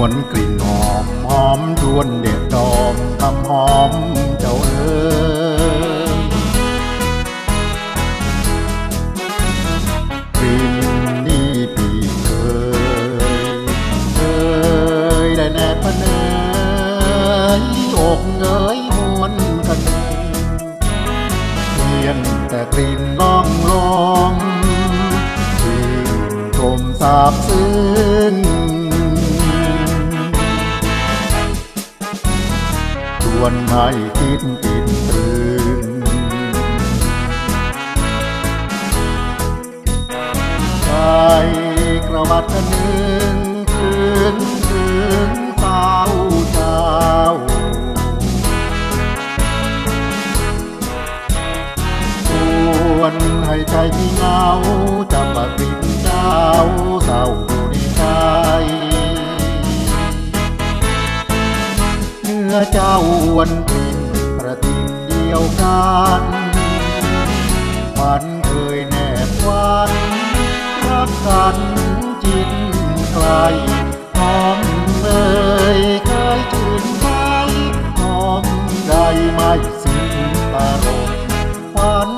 วนกลิ่นหอมหอมดวนเด็ดดอมคำหอมเจ้าเอ๋ยกลิ่นนี้พี่เคยเคยได้แนบพะเนยอกเงยหวนกันเพียงแต่กลิ่นล่องลมชื่นชมซาบซึ้ง วนให้คิดติดตรึงใจกระวัดกันนึงถึงถึงเศร้าเช้าชวนให้ใจที่เงาจะปากรินเจ้าเศร้าอยู่ในใจเนื้อเจ้า วันกลิ่นประทิเดียวกันวันเคยแนบวันรักกันจิตไกลหอมเอ่ยเคยชื่นใจหอมใดไม่สิ้นตารมควัน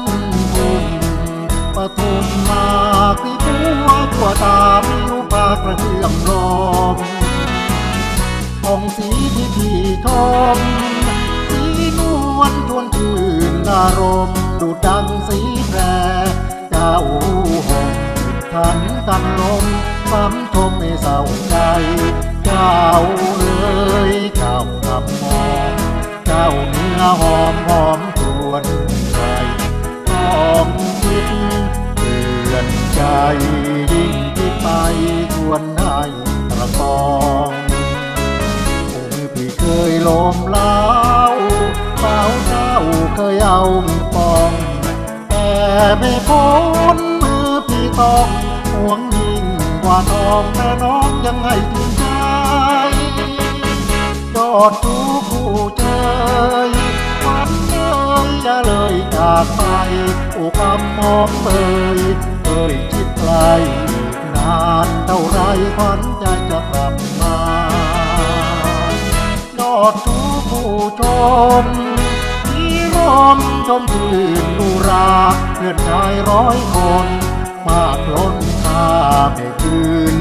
ทุ่มปทุมมากที่ตัวตัวตาผิวปากระเพื่อมลมองสีที่พี่ชม รมดูดังสีแพรเจ้าห่มทันกันลมปั๊มชมให้เศร้าใจเจ้าเอ๋ยเจ้าคำมองเจ้าเนื้อหอมหอมชวนใจต้องคิดเตือนใจยิ่งคิดไปชวนให้ตระกองมือพี่เคยลมลาวสาวเจ้า เคยเอามือปอง แต่ไม่พ้นมือพี่ต้องห่วงยิ่งกว่าทองแต่น้องยังให้ถึงใจยอดทูคู่เจยวันเอ่ยจะเลยจากไปโอ้คำมองเอ่ยเอ่ยชิดไกลนานเท่าไรขวัญใจจะกลับมายอดชูผู้ชม มชมชื่นนูราเพื่อนชายร้อยคน มากล้นค่าไม่คืน